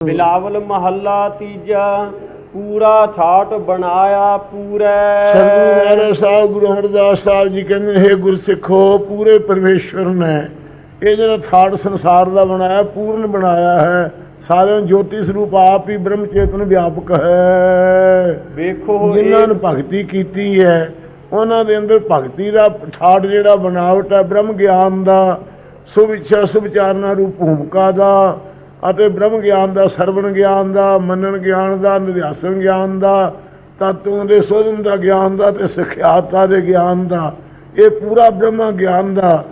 ਬਿਲਾਵਲ ਮਹੱਲਾ ਤੀਜਾ ਪੂਰਾ ਛਾਟ ਬਣਾਇਆ ਪੂਰੇ। ਸਤਿਗੁਰੂ ਮਹਾਰਾਜ ਸਾਹਿਬ ਗੁਰੂ ਅਮਰਦਾਸ ਸਾਹਿਬ ਜੀ ਕਹਿੰਦੇ ਨੇ, ਹੇ ਗੁਰਸਿੱਖੋ ਪੂਰੇ ਪਰਮੇਸ਼ਵਰ ਨੇ ਇਹ ਜਿਹੜਾ ਥਾੜ ਸੰਸਾਰ ਦਾ ਬਣਾਇਆ ਪੂਰਨ ਬਣਾਇਆ ਹੈ। ਸਾਰਿਆਂ ਜੋਤੀ ਸਰੂਪ ਆਪ ਹੀ ਬ੍ਰਹਮ ਚੇਤਨ ਵਿਆਪਕ ਹੈ। ਵੇਖੋ ਜਿਨ੍ਹਾਂ ਨੇ ਭਗਤੀ ਕੀਤੀ ਹੈ ਉਹਨਾਂ ਦੇ ਅੰਦਰ ਭਗਤੀ ਦਾ ਠਾੜ ਜਿਹੜਾ ਬਣਾਵਟ ਹੈ ਬ੍ਰਹਮ ਗਿਆਨ ਦਾ ਸੁਭ ਇੱਛਾ ਸੁਭ ਚਾਰਨਾ ਰੂਪ ਭੂਮਿਕਾ ਦਾ ਅਤੇ ਬ੍ਰਹਮ ਗਿਆਨ ਦਾ ਸਰਵਣ ਗਿਆਨ ਦਾ ਮੰਨਣ ਗਿਆਨ ਦਾ ਨਿਧਿਆਸਨ ਗਿਆਨ ਦਾ ਤਤਵ ਦੇ ਸੋਧਨ ਦਾ ਗਿਆਨ ਦਾ ਤੇ ਸਿਖਿਆਤਾ ਦੇ ਗਿਆਨ ਦਾ ਇਹ ਪੂਰਾ ਬ੍ਰਹਮ ਗਿਆਨ ਦਾ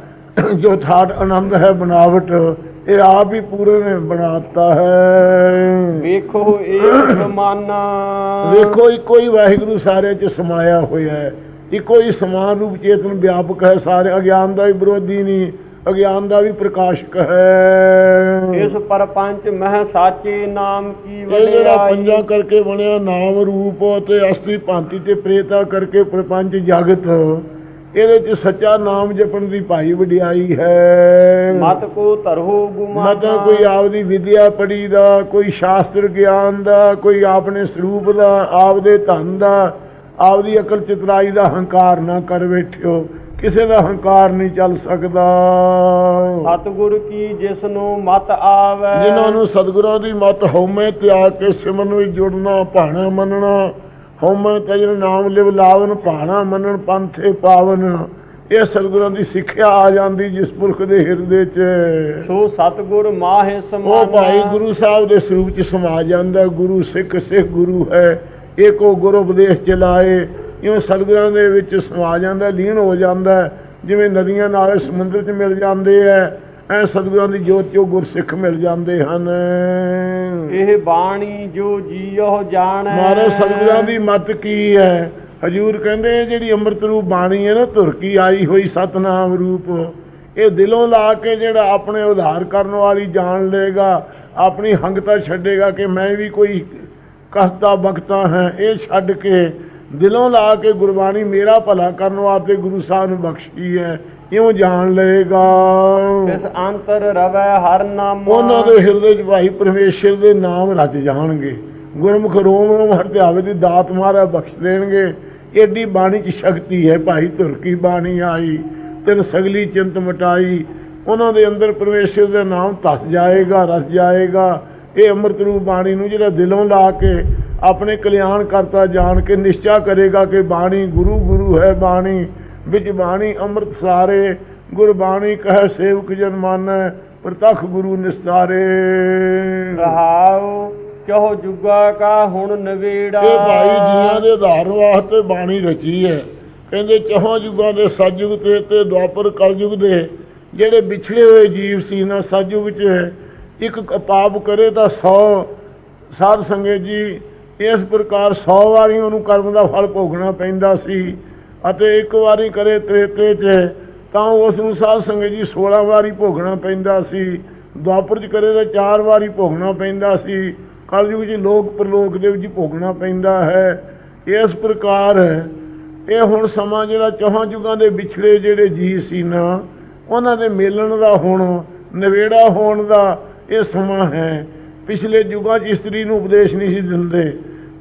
ਜੋ ਠਾੜ ਆਨੰਦ ਹੈ ਬਣਾਵਟ ਇਹ ਆਪ ਹੀ ਪੂਰੇ ਨੇ ਬਣਾਤਾ ਹੈ। ਵੇਖੋ ਇਹ ਸਮਾਨਾ। ਵੇਖੋ ਇੱਕੋ ਹੀ ਵਾਹਿਗੁਰੂ ਸਾਰੇ ਚ ਸਮਾਇਆ ਹੋਇਆ ਹੈ। ਇੱਕੋ ਹੀ ਸਮਾਨ ਰੂਪ ਚੇਤਨ ਵਿਆਪਕ ਹੈ ਸਾਰੇ ਅਗਿਆਨ ਦਾ ਵੀ ਵਿਰੋਧੀ ਨਹੀਂ। ਅਗਿਆਨ ਦਾ ਵੀ ਪ੍ਰਕਾਸ਼ਕ ਹੈ। ਇਸ ਪਰਪੰਚ ਮਹਿ ਸਾਚੇ ਨਾਮ ਕੀ ਜਿਹੜਾ ਵਡਿਆਈ? ਪੰਜਾ ਕਰਕੇ ਬਣਿਆ ਨਾਮ ਰੂਪ ਤੇ ਅਸਲੀ ਭਾਂਤੀ ਤੇ ਪ੍ਰੇਤਾ ਕਰਕੇ ਪ੍ਰਪੰਚ ਜਗਤ ਇਹਦੇ ਚ ਸੱਚਾ ਨਾਮ ਜਪਣ ਦੀ ਭਾਈ ਵਡਿਆਈ ਹੈ। ਮਤ ਕੋ ਤਰਹੁ ਗੁਮਾਨਾ। ਮਤਾਂ ਕੋਈ ਆਪਦੀ ਵਿਦਿਆ ਪੜੀ ਦਾ ਕੋਈ ਸ਼ਾਸਤਰ ਗਿਆਨ ਦਾ ਕੋਈ ਆਪਣੇ ਸਰੂਪ ਦਾ ਆਪਦੇ ਧਨ ਦਾ ਆਪਦੀ ਅਕਲ ਚਤਰਾਈ ਦਾ ਹੰਕਾਰ ਨਾ ਕਰ ਬੈਠਿਓ। ਕਿਸੇ ਦਾ ਹੰਕਾਰ ਨਹੀਂ ਚੱਲ ਸਕਦਾ। ਸਤਿਗੁਰ ਕੀ ਜਿਸ ਨੂੰ ਮਤ ਆਵੇ? ਜਿਨ੍ਹਾਂ ਨੂੰ ਸਤਿਗੁਰਾਂ ਦੀ ਮਤ ਹਉਮੈ ਤਿਆਗ ਕੇ ਸਿਮਰਨ ਵਿੱਚ ਜੁੜਨਾ ਭਾਣਾ ਮੰਨਣਾ। ਹਉਮੈ ਤਜਨ ਨਾਮ ਲਿਵ ਲਾਵਨ ਭਾਣਾ ਮੰਨਣ ਪੰਥੇ ਪਾਵਨ। ਇਹ ਸਤਿਗੁਰਾਂ ਦੀ ਸਿੱਖਿਆ ਆ ਜਾਂਦੀ ਜਿਸ ਪੁਰਖ ਦੇ ਹਿਰਦੇ 'ਚ। ਸੋ ਸਤਿਗੁਰ ਮਾਹਿ ਸਮਾਨਾ। ਉਹ ਭਾਈ ਗੁਰੂ ਸਾਹਿਬ ਦੇ ਸਰੂਪ ਚ ਸਮਾ ਜਾਂਦਾ। ਗੁਰੂ ਸਿੱਖ ਸਿੱਖ ਗੁਰੂ ਹੈ। ਏਕੋ ਗੁਰੂ ਉਪਦੇਸ਼ ਚਲਾਏ ਇਉਂ ਸਤਿਗੁਰਾਂ ਦੇ ਵਿੱਚ ਸਮਾ ਜਾਂਦਾ ਲੀਨ ਹੋ ਜਾਂਦਾ ਜਿਵੇਂ ਨਦੀਆਂ ਨਾਲੇ ਸਮੁੰਦਰ 'ਚ ਮਿਲ ਜਾਂਦੇ ਐ ਐ ਸਤਿਗੁਰਾਂ ਦੀ ਜੋਤ 'ਚੋਂ ਗੁਰਸਿੱਖ ਮਿਲ ਜਾਂਦੇ ਹਨ। ਇਹ ਬਾਣੀ ਜੋ ਜੀਉ ਜਾਣੈ। ਮਹਾਰਾਜ ਸਤਿਗੁਰਾਂ ਦੀ ਮਤ ਕੀ ਹੈ ਹਜੂਰ ਕਹਿੰਦੇ ਜਿਹੜੀ ਅੰਮ੍ਰਿਤ ਰੂਪ ਬਾਣੀ ਹੈ ਨਾ ਧੁਰ ਕੀ ਆਈ ਹੋਈ ਸਤਨਾਮ ਰੂਪ ਇਹ ਦਿਲੋਂ ਲਾ ਕੇ ਜਿਹੜਾ ਆਪਣੇ ਉਧਾਰ ਕਰਨ ਵਾਲੀ ਜਾਣ ਲਏਗਾ ਆਪਣੀ ਹੰਗਤਾ ਛੱਡੇਗਾ ਕਿ ਮੈਂ ਵੀ ਕੋਈ ਕਹਤਾ ਬਖਤਾ ਹੈ ਇਹ ਛੱਡ ਕੇ ਦਿਲੋਂ ਲਾ ਕੇ ਗੁਰਬਾਣੀ ਮੇਰਾ ਭਲਾ ਕਰਨ ਵਾਸਤੇ ਗੁਰੂ ਸਾਹਿਬ ਨੇ ਬਖਸ਼ੀ ਹੈ ਇਉਂ ਜਾਣ ਲਏਗਾ। ਇਸ ਅੰਤਰ ਰਵੈ ਹਰ ਨਾਮ। ਉਹਨਾਂ ਦੇ ਹਿਰਦੇ 'ਚ ਭਾਈ ਪਰਮੇਸ਼ਰ ਦੇ ਨਾਮ ਰਚ ਜਾਣਗੇ। ਗੁਰਮੁਖ ਰੋਮ ਰੋਮ ਹਰਧਿਆਵੇ ਦੀ ਦਾਤ ਮਹਾਰਾ ਬਖਸ਼ ਦੇਣਗੇ। ਏਡੀ ਬਾਣੀ 'ਚ ਸ਼ਕਤੀ ਹੈ ਭਾਈ ਧੁਰ ਕੀ ਬਾਣੀ ਆਈ ਤਿਨ ਸਗਲੀ ਚਿੰਤ ਮਟਾਈ। ਉਹਨਾਂ ਦੇ ਅੰਦਰ ਪਰਮੇਸ਼ਰ ਦਾ ਨਾਮ ਧਸ ਜਾਏਗਾ ਰਸ ਜਾਏਗਾ। ਇਹ ਅੰਮ੍ਰਿਤ ਰੂਪ ਬਾਣੀ ਨੂੰ ਜਿਹੜਾ ਦਿਲੋਂ ਲਾ ਕੇ ਆਪਣੇ ਕਲਿਆਣ ਕਰਤਾ ਜਾਣ ਕੇ ਨਿਸ਼ਚਾ ਕਰੇਗਾ ਕਿ ਬਾਣੀ ਗੁਰੂ ਗੁਰੂ ਹੈ ਬਾਣੀ ਵਿੱਚ ਬਾਣੀ ਅੰਮ੍ਰਿਤ ਸਾਰੇ ਗੁਰਬਾਣੀ ਕਹੈ ਸੇਵਕ ਜਨ ਮਾਨੈ ਪ੍ਰਤਖ ਗੁਰੂ ਨਿਸਤਾਰੇ। ਰਹਾਉ ਚਹੁ ਜੁਗਾ ਕਾ ਹੁਣ ਨਵੇੜਾ। ਇਹ ਭਾਈ ਜੀਆਂ ਦੇ ਆਧਾਰ ਵਾਸਤੇ ਬਾਣੀ ਰਚੀ ਹੈ। ਕਹਿੰਦੇ ਚੌਹਾਂ ਯੁਗਾਂ ਦੇ ਸਤਯੁਗ ਤੇ ਤੇ ਦੁਆਪਰ ਕਲਯੁਗ ਦੇ ਜਿਹੜੇ ਵਿਛੜੇ ਹੋਏ ਜੀਵ ਸੀ ਨਾ ਸਤਯੁਗ ਚ ਇੱਕ ਪਾਪ ਕਰੇ ਤਾਂ 100 ਸਾਧ ਸੰਗਤ ਜੀ ਇਸ ਪ੍ਰਕਾਰ 100 ਵਾਰੀ ਉਹਨੂੰ ਕਰਮ ਦਾ ਫਲ ਭੋਗਣਾ ਪੈਂਦਾ ਸੀ ਅਤੇ ਇੱਕ ਵਾਰੀ ਕਰੇ ਤ੍ਰੇਤੇ ਚ, ਤਾਂ ਉਸ ਨੂੰ ਸਾਧ ਸੰਗਤ ਜੀ 16 ਵਾਰੀ ਭੋਗਣਾ ਪੈਂਦਾ ਸੀ। ਦੁਆਪਰ ਚ ਕਰੇ ਤਾਂ 4 ਵਾਰੀ ਭੋਗਣਾ ਪੈਂਦਾ ਸੀ। ਕਲਯੁਗ 'ਚ ਲੋਕ ਪ੍ਰਲੋਕ ਦੇ ਵਿੱਚ ਭੋਗਣਾ ਪੈਂਦਾ ਹੈ। ਇਸ ਪ੍ਰਕਾਰ ਇਹ ਹੁਣ ਸਮਾਂ ਜਿਹੜਾ ਚੌਹਾਂ ਯੁਗਾਂ ਦੇ ਵਿਛੜੇ ਜਿਹੜੇ ਜੀ ਸੀ ਨਾ, ਉਹਨਾਂ ਦੇ ਮੇਲਣ ਦਾ ਹੁਣ, ਨਵੇੜਾ ਹੋਣ ਦਾ ਇਹ ਸਮਾਂ ਹੈ। ਪਿਛਲੇ ਯੁਗਾਂ 'ਚ ਇਸਤਰੀ ਨੂੰ ਉਪਦੇਸ਼ ਨਹੀਂ ਸੀ ਦਿੰਦੇ।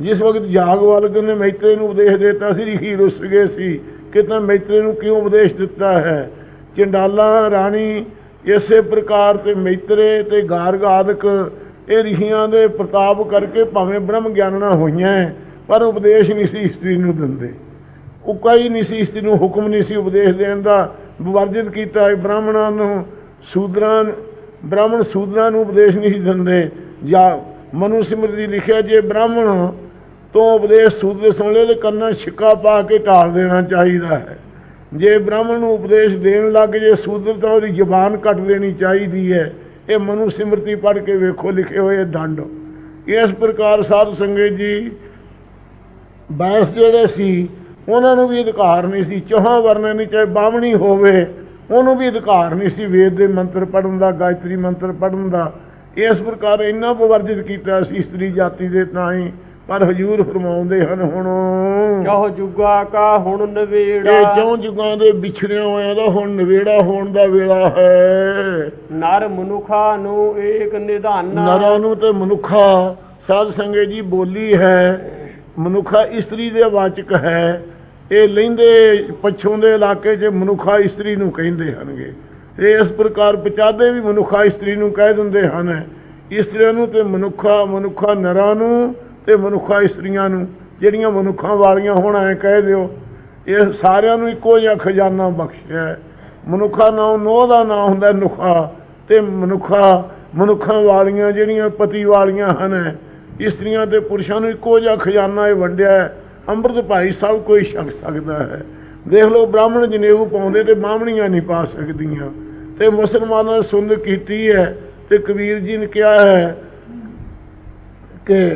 ਜਿਸ ਵਕਤ ਜਾਗਵਾਲਕ ਨੇ ਮੈਤਰੇ ਨੂੰ ਉਪਦੇਸ਼ ਦਿੱਤਾ ਸੀ, ਰਿਖੀ ਰੁੱਸ ਗਏ ਸੀ। ਕਿ ਤਾਂ ਮੈਤਰੇ ਨੂੰ ਕਿਉਂ ਉਪਦੇਸ਼ ਦਿੱਤਾ ਹੈ? ਚੰਡਾਲਾ ਰਾਣੀ ਇਸੇ ਪ੍ਰਕਾਰ ਤੇ ਮੈਤਰੇ ਤੇ ਆਦਿਕ ਇਹ ਰਿਸ਼ੀਆਂ ਦੇ ਪ੍ਰਤਾਪ ਕਰਕੇ ਭਾਵੇਂ ਬ੍ਰਹਮ ਗਿਆਨਣਾ ਹੋਈਆਂ ਪਰ ਉਪਦੇਸ਼ ਨਹੀਂ ਸੀ ਇਸਤਰੀ ਨੂੰ ਦਿੰਦੇ। ਉਕਾ ਹੀ ਨਹੀਂ ਸੀ ਇਸਤਰੀ ਨੂੰ ਹੁਕਮ ਨਹੀਂ ਸੀ ਉਪਦੇਸ਼ ਦੇਣ ਦਾ ਵਰਜਿਤ ਕੀਤਾ ਹੈ ਬ੍ਰਾਹਮਣਾਂ ਨੂੰ। ਸੂਦਰਾਂ, ਬ੍ਰਾਹਮਣ ਸੂਦਰਾਂ ਨੂੰ ਉਪਦੇਸ਼ ਨਹੀਂ ਸੀ ਦਿੰਦੇ। ਜਾਂ ਮਨੂ ਸਿਮਰਤੀ ਲਿਖਿਆ ਜੇ ਬ੍ਰਾਹਮਣ ਤੋਂ ਉਪਦੇਸ਼ ਸੂਦਰ ਸੁਣ ਲਏ ਤੇ ਕੰਨਾਂ ਛਿੱਕਾ ਪਾ ਕੇ ਢਾਲ ਦੇਣਾ ਚਾਹੀਦਾ ਹੈ। ਜੇ ਬ੍ਰਾਹਮਣ ਨੂੰ ਉਪਦੇਸ਼ ਦੇਣ ਲੱਗ ਜੇ ਸੂਦਰ ਤਾਂ ਉਹਦੀ ਜ਼ੁਬਾਨ ਕੱਟ ਦੇਣੀ ਚਾਹੀਦੀ ਹੈ। ਇਹ ਮਨੂ ਸਿਮਰਤੀ ਪੜ੍ਹ ਕੇ ਵੇਖੋ, ਲਿਖੇ ਹੋਏ ਦੰਡ ਇਸ ਪ੍ਰਕਾਰ ਸਾਧ ਸੰਗਤ ਜੀ, ਬੈਸ ਜਿਹੜੇ ਸੀ, ਉਹਨਾਂ ਨੂੰ ਵੀ ਅਧਿਕਾਰ ਨਹੀਂ ਸੀ। ਚੌਹਾਂ ਵਰਨਾਂ ਨਹੀਂ ਚਾਹੇ ਬਾਹਮਣੀ ਹੋਵੇ, ਉਹਨੂੰ ਵੀ ਅਧਿਕਾਰ ਨਹੀਂ ਸੀ। ਵੇਦ ਦੇ ਮੰਤਰ ਪੜਨ ਦਾ, ਗਾਇਤਰੀ ਮੰਤਰ ਪੜਨ ਦਾ। ਇਸ ਪ੍ਰਕਾਰ ਇੰਨਾ ਵਰਜਿਤ ਕੀਤਾ ਸੀ ਇਸਤਰੀ ਜਾਤੀ ਦੇ ਤਾਂ ਹੀ ਪਰ ਹਜੂਰ ਫਰਮਾਉਂਦੇ ਹਨ ਹੁਣ ਚਹੁ ਜੁਗਾ ਕਾ ਹੁਣ ਇਹ ਨਵੇੜਾ ਚੌਂ ਜੁਗਾਂ ਦੇ ਵਿਛੜਿਆ ਹੋਇਆਂ ਦਾ ਹੁਣ ਨਵੇੜਾ ਹੋਣ ਦਾ ਵੇਲਾ ਹੈ। ਨਰ ਮਨੁਖਾ ਨੂੰ ਏਕ ਨਿਧਾਨਾ। ਨਰਾਂ ਨੂੰ ਤੇ ਮਨੁੱਖਾ ਸਾਧ ਸੰਗੇ ਜੀ ਬੋਲੀ ਹੈ ਮਨੁੱਖਾ ਇਸਤਰੀ ਦੇ ਵਾਚਕ ਹੈ। ਇਹ ਲੈਂਦੇ ਪੱਛੋਂ ਦੇ ਇਲਾਕੇ 'ਚ ਮਨੁੱਖਾ ਇਸਤਰੀ ਨੂੰ ਕਹਿੰਦੇ ਹਨਗੇ ਇਹ ਇਸ ਪ੍ਰਕਾਰ ਪਚਾਦੇ ਵੀ ਮਨੁੱਖਾ ਇਸਤਰੀ ਨੂੰ ਕਹਿ ਦਿੰਦੇ ਹਨ, ਇਸਤਰੀਆਂ ਨੂੰ ਤੇ ਮਨੁੱਖਾ ਮਨੁੱਖਾ ਨਰਾਂ ਨੂੰ ਤੇ ਮਨੁੱਖਾ ਇਸਤਰੀਆਂ ਨੂੰ, ਜਿਹੜੀਆਂ ਮਨੁੱਖਾਂ ਵਾਲੀਆਂ ਹੋਣਾ ਐ ਕਹਿ ਦਿਓ। ਇਹ ਸਾਰਿਆਂ ਨੂੰ ਇੱਕੋ ਜਿਹਾ ਖਜ਼ਾਨਾ ਬਖਸ਼ਿਆ ਹੈ। ਮਨੁੱਖਾ ਨਾਮ ਨੋਹ ਦਾ ਨਾਮ ਹੁੰਦਾ ਨੁਖਾ, ਤੇ ਮਨੁੱਖਾ, ਮਨੁੱਖਾਂ ਵਾਲੀਆਂ ਜਿਹੜੀਆਂ ਪਤੀ ਵਾਲੀਆਂ ਹਨ, ਇਸਤਰੀਆਂ ਤੇ ਪੁਰਸ਼ਾਂ ਨੂੰ ਇੱਕੋ ਜਿਹਾ ਖਜ਼ਾਨਾ ਇਹ ਵੰਡਿਆ ਅੰਮ੍ਰਿਤ ਭਾਈ ਸਭ ਕੋਈ ਛਕ ਸਕਦਾ ਹੈ। ਦੇਖ ਲਓ, ਬ੍ਰਾਹਮਣ ਜਨੇਊ ਪਾਉਂਦੇ ਤੇ ਬਾਹਮਣੀਆਂ ਨਹੀਂ ਪਾ ਸਕਦੀਆਂ। ਤੇ ਮੁਸਲਮਾਨਾਂ ਨੇ ਸੁੰਨ ਕੀਤੀ ਹੈ ਤੇ ਕਬੀਰ ਜੀ ਨੇ ਕਿਹਾ ਹੈ ਕਿ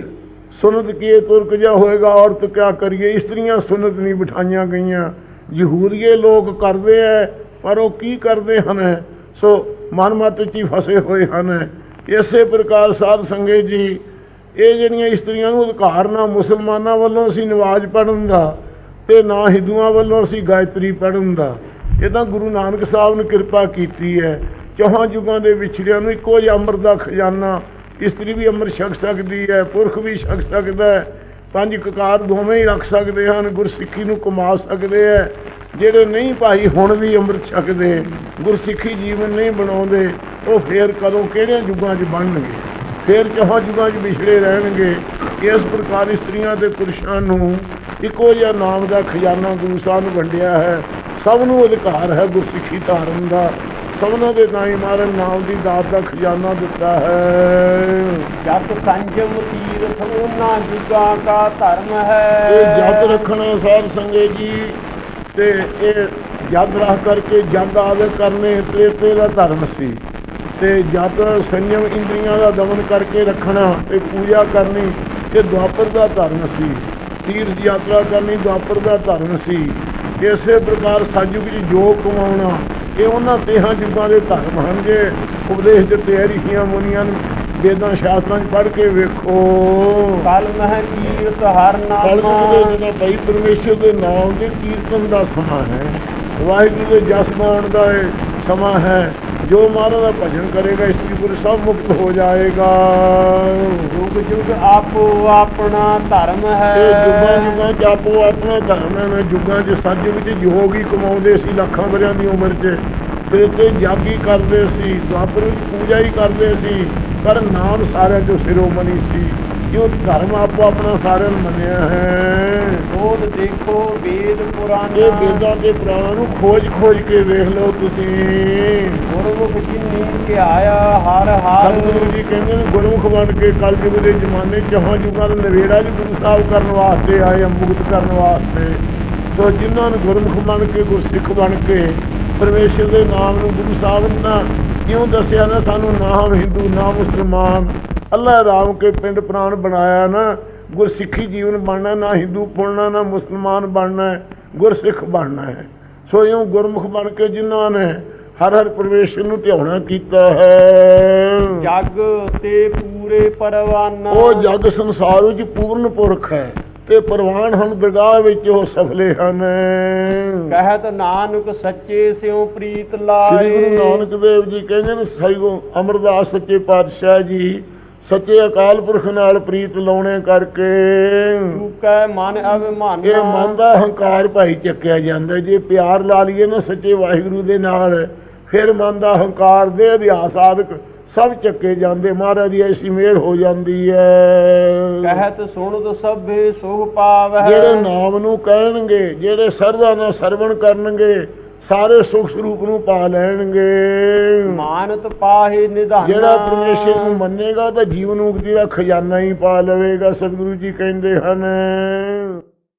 ਸੁਨਤ ਕੀਏ ਤੁਰਕ ਜਾ ਹੋਏਗਾ, ਔਰਤ ਕਿਆ ਕਰੀਏ? ਇਸਤਰੀਆਂ ਸੁਨਤ ਨਹੀਂ ਬਿਠਾਈਆਂ ਗਈਆਂ। ਯਹੂਦੀਏ ਲੋਕ ਕਰਦੇ ਐ, ਪਰ ਉਹ ਕੀ ਕਰਦੇ ਹਨ? ਸੋ ਮਨ ਮਤ ਚ ਹੀ ਫਸੇ ਹੋਏ ਹਨ। ਇਸੇ ਪ੍ਰਕਾਰ ਸਾਧ ਸੰਗੇ ਜੀ, ਇਹ ਜਿਹੜੀਆਂ ਇਸਤਰੀਆਂ ਨੂੰ ਅਧਿਕਾਰ ਨਾ ਮੁਸਲਮਾਨਾਂ ਵੱਲੋਂ ਅਸੀਂ ਨਵਾਜ਼ ਪੜਨ ਦਾ ਤੇ ਨਾ ਹਿੰਦੂਆਂ ਵੱਲੋਂ ਅਸੀਂ ਗਾਇਤਰੀ ਪੜਨ ਦਾ ਇਹ ਤਾਂ ਗੁਰੂ ਨਾਨਕ ਸਾਹਿਬ ਨੇ ਕਿਰਪਾ ਕੀਤੀ ਹੈ। ਚੌਹਾਂ ਯੁਗਾਂ ਦੇ ਵਿਛੜਿਆਂ ਨੂੰ ਇੱਕੋ ਜਿਹਾ ਅੰਮ੍ਰਿਤ ਦਾ ਖਜ਼ਾਨਾ, ਇਸਤਰੀ ਵੀ ਅੰਮ੍ਰਿਤ ਛਕ ਸਕਦੀ ਹੈ, ਪੁਰਖ ਵੀ ਛਕ ਸਕਦਾ ਹੈ, ਪੰਜ ਕਕਾਰ ਦੋਵੇਂ ਹੀ ਰੱਖ ਸਕਦੇ ਹਨ, ਗੁਰਸਿੱਖੀ ਨੂੰ ਕਮਾ ਸਕਦੇ ਹੈ। ਜਿਹੜੇ ਨਹੀਂ ਭਾਈ ਹੁਣ ਵੀ ਅੰਮ੍ਰਿਤ ਛਕਦੇ, ਗੁਰਸਿੱਖੀ ਜੀਵਨ ਨਹੀਂ ਬਣਾਉਂਦੇ, ਉਹ ਫੇਰ ਕਦੋਂ ਕਿਹੜਿਆਂ ਯੁੱਗਾਂ 'ਚ ਬਣਨਗੇ? ਫੇਰ ਚੌਹਾਂ ਯੁੱਗਾਂ 'ਚ ਵਿਛੜੇ ਰਹਿਣਗੇ। ਇਸ ਪ੍ਰਕਾਰ ਇਸਤਰੀਆਂ ਤੇ ਪੁਰਸ਼ਾਂ ਨੂੰ ਇੱਕੋ ਜਿਹਾ ਨਾਮ ਦਾ ਖਜ਼ਾਨਾ ਗੁਰੂ ਸਾਹਿਬ ਨੇ ਵੰਡਿਆ ਹੈ। ਸਭ ਨੂੰ ਅਧਿਕਾਰ ਹੈ ਗੁਰਸਿੱਖੀ ਧਾਰਨ ਦਾ। ਸਭਨਾਂ ਦੇ ਨਾਈ ਮਾਰਨ ਨਾਮ ਦੀ ਦਾਤ ਦਾ ਖਜ਼ਾਨਾ ਦਿੱਤਾ ਹੈ। ਜਤ ਸੰਜਮ ਤੀਰਥ ਉਹਨਾਂ ਜੁਗਾ ਕਾ ਧਰਮ ਹੈ। ਇਹ ਜਦ ਰੱਖਣਾ ਸਾਧ ਸੰਗੇ ਜੀ ਤੇ ਇਹ ਜਦ ਰੱਖ ਕਰਕੇ ਜਦ ਆਵੇ ਕਰਨੇ ਤ੍ਰੇਤੇ ਦਾ ਧਰਮ ਸੀ। ਤੇ ਜਦ ਸੰਯਮ ਇੰਦਰੀਆਂ ਦਾ ਦਮਨ ਕਰਕੇ ਰੱਖਣਾ ਤੇ ਪੂਜਾ ਕਰਨੀ ਇਹ ਦੁਆਪਰ ਦਾ ਧਰਮ ਸੀ। ਤੀਰਥ ਯਾਤਰਾ ਕਰਨੀ ਦੁਆਪਰ ਦਾ ਧਰਮ ਸੀ। ਇਸੇ ਪ੍ਰਕਾਰ ਸਤਿਯੁਗ ਜੀ ਜੋ ਕਮਾਉਣਾ ਇਹ ਉਹਨਾਂ ਤੇਹਾਂ ਯੁੱਗਾਂ ਦੇ ਧਰਮ ਹਨਗੇ ਉਪਦੇਸ਼ ਦਿੱਤੇ ਹਰੀਆਂ ਮੁਨੀਆਂ ਨੂੰ ਵੇਦਾਂ ਸ਼ਾਸਤਰਾਂ 'ਚ ਪੜ੍ਹ ਕੇ ਵੇਖੋ। ਕਲ ਮਹਿ ਕੀਰਤ ਹਰ ਨਾਮਾ। ਦੇ ਜਿਹੜਾ ਭਾਈ ਪਰਮੇਸ਼ਰ ਦੇ ਨਾਮ ਦੇ ਕੀਰਤਨ ਦਾ ਸਮਾਂ ਹੈ। ਵਾਹਿਗੁਰੂ ਦੇ ਜਸ ਗਾਉਣ ਦਾ ਇਹ ਸਮਾਂ ਹੈ ਜੋ ਮਹਾਰਾਜ ਦਾ ਭਜਨ ਕਰੇਗਾ ਇਸਤਰੀ ਪੁਰ ਸਭ ਮੁਕਤ ਹੋ ਜਾਏਗਾ ਯੁਗ ਯੁਗ ਆਪੋ ਆਪਣਾ ਧਰਮ ਹੈ ਜੁਗਾਂ ਜੁਗਾਂ ਚ ਆਪੋ ਆਪਣਾ ਧਰਮ ਹੈ ਨਾ ਜੁਗਾਂ ਚ ਸੱਜੁਗ ਚ ਯੋਗ ਕਮਾਉਂਦੇ ਸੀ ਲੱਖਾਂ ਵਰਿਆਂ ਦੀ ਉਮਰ 'ਚ ਫਿਰ ਤੇ ਜਾਗੀ ਕਰਦੇ ਸੀ ਦੁਆਪਰ ਵਿੱਚ ਪੂਜਾ ਹੀ ਕਰਦੇ ਸੀ। ਪਰ ਨਾਮ ਸਾਰਿਆਂ ਚੋਂ ਸਿਰੋਮਣੀ ਸੀ। ਕਿਉਂ ਧਰਮ ਆਪੋ ਆਪਣਾ ਸਾਰਿਆਂ ਨੇ ਮੰਨਿਆ ਹੈ। ਸੋਧ ਦੇਖੋ ਵੇਦ ਪੁਰਾਣਾ ਇਹ ਵੇਦਾਂ ਦੇ ਪੁਰਾਣਾਂ ਨੂੰ ਖੋਜ ਖੋਜ ਕੇ ਵੇਖ ਲਓ ਤੁਸੀਂ। ਗੁਰਮੁਖ ਜਿਨੀ ਕਿ ਆਇਆ ਹਰ ਹਰ ਸਤਿਗੁਰੂ ਜੀ ਕਹਿੰਦੇ ਨੇ ਗੁਰਮੁਖ ਬਣ ਕੇ ਕਲਯੁਗ ਦੇ ਜ਼ਮਾਨੇ ਜਹਾਂ ਜੁਗਾਂ ਦਾ ਨਵੇੜਾ ਵੀ ਗੁਰੂ ਸਾਹਿਬ ਕਰਨ ਵਾਸਤੇ ਆਏ ਆ, ਮੁਕਤ ਕਰਨ ਵਾਸਤੇ। ਸੋ ਜਿਨ੍ਹਾਂ ਨੂੰ ਗੁਰਮੁਖ ਬਣ ਕੇ ਗੁਰਸਿੱਖ ਬਣ ਕੇ ਪਰਮੇਸ਼ਰ ਦੇ ਨਾਮ ਨੂੰ ਗੁਰੂ ਸਾਹਿਬ ਨੇ ਕਿਉਂ ਦੱਸਿਆ ਨਾ ਸਾਨੂੰ ਨਾ ਹਿੰਦੂ ਨਾ ਮੁਸਲਮਾਨ। ਅੱਲਾਹ ਰਾਮ ਕੇ ਪਿੰਡ ਪ੍ਰਾਣ ਬਣਾਇਆ ਨਾ ਗੁਰਸਿੱਖੀ ਜੀਵਨ ਬਣਨਾ ਨਾ ਹਿੰਦੂ ਬਣਨਾ ਨਾ ਮੁਸਲਮਾਨ ਬਣਨਾ ਹੈ, ਗੁਰਸਿੱਖ ਬਣਨਾ ਹੈ। ਸੋ ਇਉਂ ਗੁਰਮੁਖ ਬਣ ਕੇ ਜਿਨ੍ਹਾਂ ਨੇ ਹਰ ਹਰ ਪਰਮੇਸ਼ਰ ਨੂੰ ਧਿਆਉਣਾ ਕੀਤਾ ਹੈ। ਜਗ ਤੇ ਪੂਰੇ ਪਰਵਾਨਾ। ਉਹ ਜਗ ਸੰਸਾਰ ਵਿੱਚ ਪੂਰਨ ਪੁਰਖ ਹੈ ਤੇ ਪ੍ਰਵਾਨ ਹਨ ਦਰਗਾਹ ਵਿੱਚ ਉਹ ਸਫਲੇ ਹਨ। ਕਹਿਤ ਨਾਨਕ ਸੱਚੇ ਸਿਉ ਪ੍ਰੀਤ ਸ੍ਰੀ ਲਾਏ। ਗੁਰੂ ਨਾਨਕ ਦੇਵ ਜੀ ਕਹਿੰਦੇ ਨੇ ਸਈਗੋ ਅਮਰਦਾਸ ਸੱਚੇ ਪਾਤਸ਼ਾਹ ਜੀ ਸੱਚੇ ਅਕਾਲ ਪੁਰਖ ਨਾਲ ਪ੍ਰੀਤ ਲਾਉਣੇ ਕਰਕੇ। ਚੁਕੈ ਮਨ ਅਭਿਮਾਨਾ ਇਹ ਮਨ ਦਾ ਹੰਕਾਰ ਭਾਈ ਚੱਕਿਆ ਜਾਂਦਾ। ਜੇ ਪਿਆਰ ਲਾ ਲਈਏ ਨਾ ਸੱਚੇ ਵਾਹਿਗੁਰੂ ਦੇ ਨਾਲ ਫਿਰ ਮਨ ਦਾ ਹੰਕਾਰ ਦੇ ਅਧਿਆਸ ਆਦਿਕ ਸਭ ਚੱਕੇ ਜਾਂਦੇ। ਮਹਾਰਾਜ ਦੀ ਐਸੀ ਮਿਹਰ ਹੋ ਜਾਂਦੀ ਹੈ ਕਹਿਤ ਸੁਣਦ ਸਭੇ ਸੁਖ ਪਾਵਹਿ। ਜਿਹੜੇ ਨਾਮ ਨੂੰ ਕਹਿਣਗੇ ਜਿਹੜੇ ਸਰਦਾ ਨਾਲ ਸਰਵਣ ਕਰਨਗੇ ਸਾਰੇ ਸੁਖ ਸਰੂਪ ਨੂੰ ਪਾ ਲੈਣਗੇ। ਮਾਨਤ ਪਾਹੇ ਨਿਧਾਨਾ। ਜਿਹੜਾ ਪਰਮੇਸ਼ਰ ਨੂੰ ਮੰਨੇਗਾ ਤਾਂ ਜੀਵਨ ਮੁਕਤੀ ਦਾ ਖਜ਼ਾਨਾ ਹੀ ਪਾ ਲਵੇਗਾ ਸਤਿਗੁਰੂ ਜੀ ਕਹਿੰਦੇ ਹਨ।